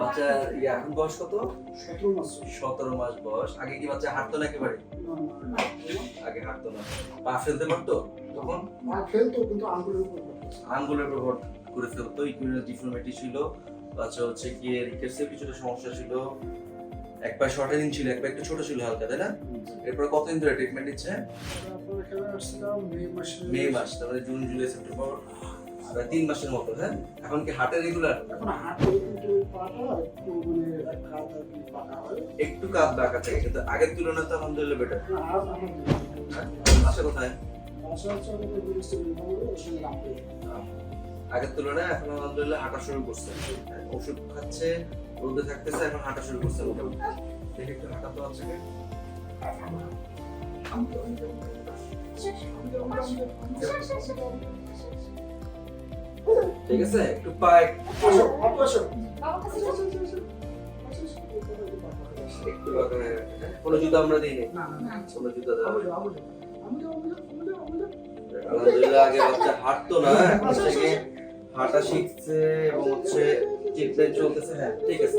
বাচ্চা ইয়ে, এখন বয়স কত? সতেরো মাস। সতেরো মাস বয়স। আগে কি বাচ্চা হাঁটতো না একেবারে আগে হাঁটতো না। পা ফেলতে পারতো তখন? ফেলতো কিন্তু আঙ্গুলের উপর আঙ্গুলের করে ফেলতো। ইকুইনাল ডিফর্মিটি ছিল। বাচ্চা হচ্ছে গিয়ে রিকেটসের কিছুটা সমস্যা ছিল। এক পায়ে শর্টেনিং ছিল এক পায়ে একটু ছোট ছিল হালকা তাই না? এরপর কতদিন ধরে ট্রিটমেন্ট নিচ্ছে? মে মাসে। মে মাস তারপরে জুন জুলাই সেপ্টেম্বর। প্রায় তিন মাসের মতো হ্যাঁ? এখন কি হাঁটে রেগুলার এখন হাঁটতে কিন্তু পাটা একটু মানে হয়। একটু কাঁধ বাঁকা থাকে কিন্তু আগের তুলনায় তো আলহামদুলিল্লাহ বেটার আশা কোথায়? ওখানে রাখতে আগের তুলনায় এখন আলহামদুলিল্লাহ হাঁটা শুরু করছে। ওষুধ খাচ্ছে রোদে থাকতেছে এখন হাঁটা শুরু করছে মোটামুটি। দেখি একটু হাঁটা তো আছে। ঠিক আছে? একটু আসো আপু আসো একটু হয়ে হ্যাঁ? কোনো জুতো আমরা না না কোনো জুতো দেওয়া আলহামদুলিল্লাহ আগে বাচ্চা হাঁটতো না এখন থেকে হাঁটা শিখছে এবং হচ্ছে চিপটাই চলতেছে। হ্যাঁ ঠিক আছে।